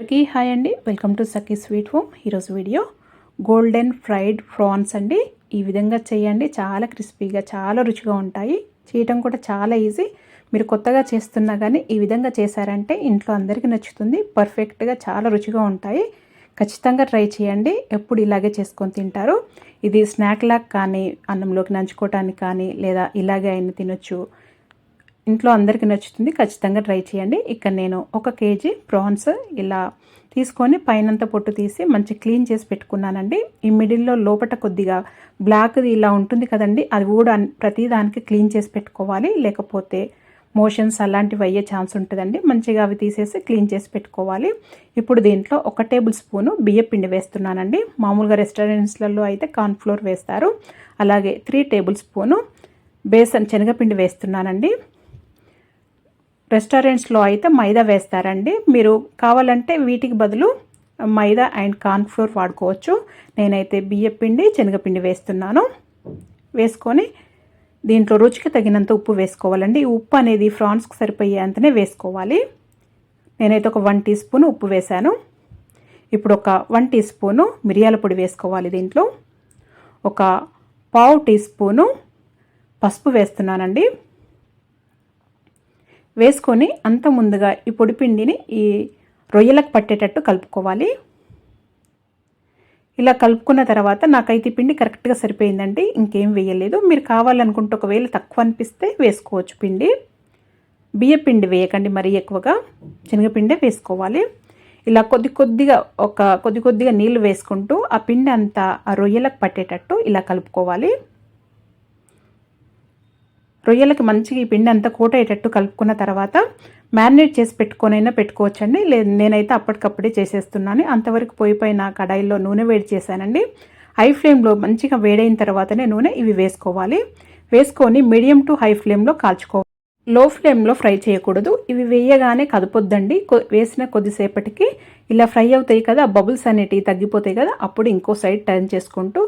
అందరికీ హాయ్ అండి. Welcome to Sakhi sweet home ఈరోజు వీడియో గోల్డెన్ ఫ్రైడ్ ప్రాన్స్ అండి. ఈ విధంగా చేయండి. చాలా క్రిస్పీగా చాలా రుచిగా ఉంటాయి. చేయటం కూడా చాలా ఈజీ. మీరు కొత్తగా చేస్తున్నా కానీ ఈ విధంగా చేశారంటే ఇంట్లో అందరికీ నచ్చుతుంది. పర్ఫెక్ట్గా చాలా రుచిగా ఉంటాయి. ఖచ్చితంగా ట్రై చేయండి. ఎప్పుడు ఇలాగే చేసుకొని తింటారు. ఇది స్నాక్ లాగా కానీ అన్నంలోకి నంచుకోవటానికి కానీ లేదా ఇలాగే అయినా తినొచ్చు. ఇంట్లో అందరికీ నచ్చుతుంది ఖచ్చితంగా ట్రై చేయండి. ఇక్కడ నేను ఒక కేజీ ప్రాన్స్ ఇలా తీసుకొని పైనంత పొట్టు తీసి మంచి క్లీన్ చేసి పెట్టుకున్నానండి. ఈ మిడిల్లో లోపట కొద్దిగా బ్లాక్ది ఇలా ఉంటుంది కదండి అది కూడా ప్రతిదానికి క్లీన్ చేసి పెట్టుకోవాలి. లేకపోతే మోషన్స్ అలాంటివి అయ్యే ఛాన్స్ ఉంటుందండి. మంచిగా అవి తీసేసి క్లీన్ చేసి పెట్టుకోవాలి. ఇప్పుడు దీంట్లో ఒక టేబుల్ స్పూను బియ్య పిండి వేస్తున్నానండి. మామూలుగా రెస్టారెంట్స్లలో అయితే కార్న్ఫ్లోర్ వేస్తారు. అలాగే త్రీ టేబుల్ స్పూను బేసన్ శనగపిండి వేస్తున్నానండి. రెస్టారెంట్స్లో అయితే మైదా వేస్తారండి. మీరు కావాలంటే వీటికి బదులు మైదా అండ్ కార్న్ఫ్లోర్ వాడుకోవచ్చు. నేనైతే బియ్యపిండి శనగపిండి వేస్తున్నాను. వేసుకొని దీంట్లో రుచికి తగినంత ఉప్పు వేసుకోవాలండి. ఉప్పు అనేది ఫ్రాన్స్కి సరిపోయేంతనే వేసుకోవాలి. నేనైతే ఒక వన్ టీ స్పూన్ ఉప్పు వేశాను. ఇప్పుడు ఒక వన్ టీ స్పూను మిరియాల పొడి వేసుకోవాలి దీంట్లో. ఒక పావు టీ స్పూను పసుపు వేస్తున్నానండి. వేసుకొని అంత ముందుగా ఈ పొడిపిండిని ఈ రొయ్యలకు పట్టేటట్టు కలుపుకోవాలి. ఇలా కలుపుకున్న తర్వాత నాకైతే పిండి కరెక్ట్గా సరిపోయిందండి ఇంకేం వేయలేదు. మీరు కావాలనుకుంటే ఒకవేళ తక్కువ అనిపిస్తే వేసుకోవచ్చు పిండి. బియ్య పిండి వేయకండి మరీ ఎక్కువగా శనగపిండే వేసుకోవాలి. ఇలా కొద్ది కొద్దిగా ఒక కొద్ది కొద్దిగా నీళ్ళు వేసుకుంటూ ఆ పిండి అంతా ఆ రొయ్యలకు పట్టేటట్టు ఇలా కలుపుకోవాలి. రొయ్యలకి మంచిగా ఈ పిండి అంతా కూట అయ్యేటట్టు కలుపుకున్న తర్వాత మ్యారినేట్ చేసి పెట్టుకొనైనా పెట్టుకోవచ్చండి. లేదు నేనైతే అప్పటికప్పుడే చేసేస్తున్నాను. అంతవరకు పోయి పైన కడాయిలో నూనె వేడి చేశానండి. హై ఫ్లేమ్లో మంచిగా వేడైన తర్వాతనే నూనె ఇవి వేసుకోవాలి. వేసుకొని మీడియం టు హై ఫ్లేమ్లో కాల్చుకోవాలి లో ఫ్లేమ్లో ఫ్రై చేయకూడదు. ఇవి వేయగానే కదపొద్దండి. వేసిన కొద్దిసేపటికి ఇలా ఫ్రై అవుతాయి కదా బబుల్స్ అనేటివి తగ్గిపోతాయి కదా అప్పుడు ఇంకో సైడ్ టర్న్ చేసుకుంటూ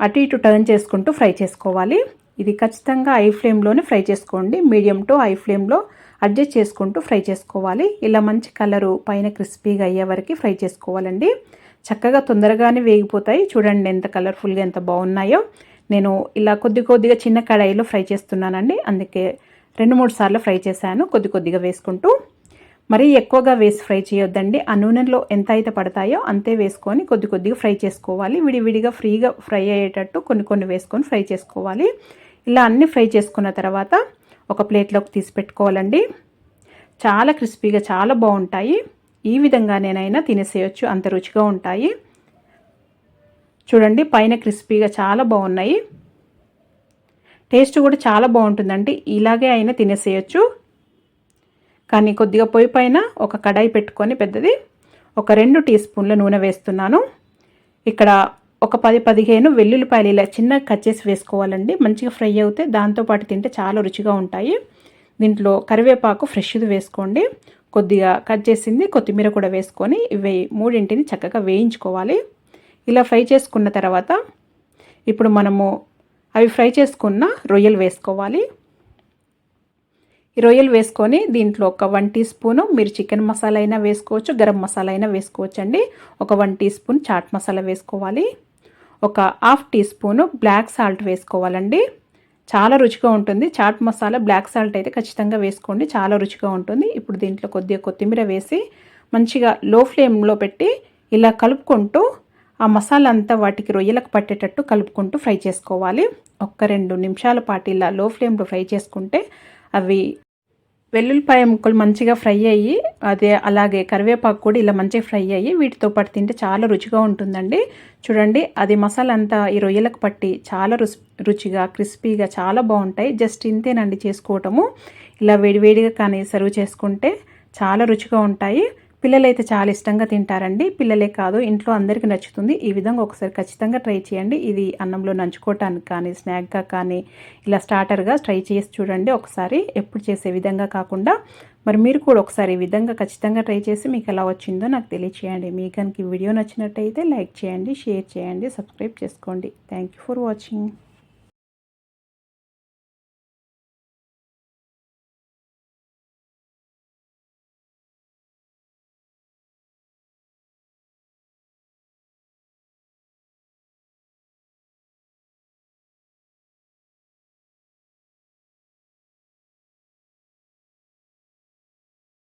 అటు ఇటు టర్న్ చేసుకుంటూ ఫ్రై చేసుకోవాలి. ఇది ఖచ్చితంగా ఐ ఫ్లేమ్లోనే ఫ్రై చేసుకోండి. మీడియం టు ఐ ఫ్లేమ్లో అడ్జస్ట్ చేసుకుంటూ ఫ్రై చేసుకోవాలి. ఇలా మంచి కలరు పైన క్రిస్పీగా అయ్యే వరకు ఫ్రై చేసుకోవాలండి. చక్కగా తొందరగానే వేగిపోతాయి. చూడండి ఎంత కలర్ఫుల్గా ఎంత బాగున్నాయో. నేను ఇలా కొద్ది కొద్దిగా చిన్న కడాయిలో ఫ్రై చేస్తున్నానండి. అందుకే రెండు మూడు సార్లు ఫ్రై చేశాను. కొద్ది కొద్దిగా వేసుకుంటూ. మరీ ఎక్కువగా వేసి ఫ్రై చేయొద్దండి. ఆ నూనెలో ఎంత అయితే పడతాయో అంతే వేసుకొని కొద్ది కొద్దిగా ఫ్రై చేసుకోవాలి. విడివిడిగా ఫ్రీగా ఫ్రై అయ్యేటట్టు కొన్ని కొన్ని వేసుకొని ఫ్రై చేసుకోవాలి. ఇలా అన్ని ఫ్రై చేసుకున్న తర్వాత ఒక ప్లేట్లోకి తీసి పెట్టుకోవాలండి. చాలా క్రిస్పీగా చాలా బాగుంటాయి. ఈ విధంగా నేనైనా తినేసేయచ్చు అంత రుచిగా ఉంటాయి. చూడండి పైన క్రిస్పీగా చాలా బాగున్నాయి. టేస్ట్ కూడా చాలా బాగుంటుందండి. ఇలాగే అయినా తినేసేయచ్చు. కానీ కొద్దిగా పొయ్యి పైన ఒక కడాయి పెట్టుకొని పెద్దది ఒక రెండు టీ స్పూన్ల నూనె వేస్తున్నాను. ఇక్కడ ఒక పది పదిహేను వెల్లుల్లిపాయలు ఇలా చిన్న కట్ చేసి వేసుకోవాలండి. మంచిగా ఫ్రై అవుతే దాంతోపాటు తింటే చాలా రుచిగా ఉంటాయి. దీంట్లో కరివేపాకు ఫ్రెష్ది వేసుకోండి. కొద్దిగా కట్ చేసింది కొత్తిమీర కూడా వేసుకొని ఇవి మూడింటిని చక్కగా వేయించుకోవాలి. ఇలా ఫ్రై చేసుకున్న తర్వాత ఇప్పుడు మనము అవి ఫ్రై చేసుకున్న రొయ్యలు వేసుకోవాలి. ఈ రొయ్యలు వేసుకొని దీంట్లో ఒక వన్ టీ స్పూను మీరు చికెన్ మసాలా అయినా వేసుకోవచ్చు గరం మసాలా అయినా వేసుకోవచ్చు అండి ఒక one teaspoon chaat masala వేసుకోవాలి. ఒక half teaspoon black salt వేసుకోవాలండి. చాలా రుచిగా ఉంటుంది. చాట్ మసాలా బ్లాక్ సాల్ట్ అయితే ఖచ్చితంగా వేసుకోండి. చాలా రుచిగా ఉంటుంది. ఇప్పుడు దీంట్లో కొద్దిగా కొత్తిమీర వేసి మంచిగా లో ఫ్లేమ్లో పెట్టి ఇలా కలుపుకుంటూ ఆ మసాలా అంతా వాటికి రొయ్యలకు పట్టేటట్టు కలుపుకుంటూ ఫ్రై చేసుకోవాలి. ఒక్క రెండు నిమిషాల పాటు ఇలా లో ఫ్లేమ్లో ఫ్రై చేసుకుంటే అవి వెల్లుల్లిపాయ ముక్కలు మంచిగా ఫ్రై అయ్యి అదే అలాగే కరివేపాకు కూడా ఇలా మంచిగా ఫ్రై అయ్యి వీటితో పాటు తింటే చాలా రుచిగా ఉంటుందండి. చూడండి అది మసాలా అంతా ఈ రొయ్యలకు పట్టి చాలా రుచిగా క్రిస్పీగా చాలా బాగుంటాయి. జస్ట్ ఇంతేనండి చేసుకోవటము. ఇలా వేడివేడిగా కానీ సర్వ్ చేసుకుంటే చాలా రుచిగా ఉంటాయి. పిల్లలైతే చాలా ఇష్టంగా తింటారండి. పిల్లలే కాదు ఇంట్లో అందరికీ నచ్చుతుంది. ఈ విధంగా ఒకసారి ఖచ్చితంగా ట్రై చేయండి. ఇది అన్నంలో నంచుకోవటానికి కానీ స్నాక్గా కానీ ఇలా స్టార్టర్గా ట్రై చేసి చూడండి. ఒకసారి ఎప్పుడు చేసే విధంగా కాకుండా మరి మీరు కూడా ఒకసారి ఈ విధంగా ఖచ్చితంగా ట్రై చేసి మీకు ఎలా వచ్చిందో నాకు తెలియచేయండి. మీకు కనుక వీడియో నచ్చినట్టయితే లైక్ చేయండి షేర్ చేయండి సబ్స్క్రైబ్ చేసుకోండి. Thank for watching.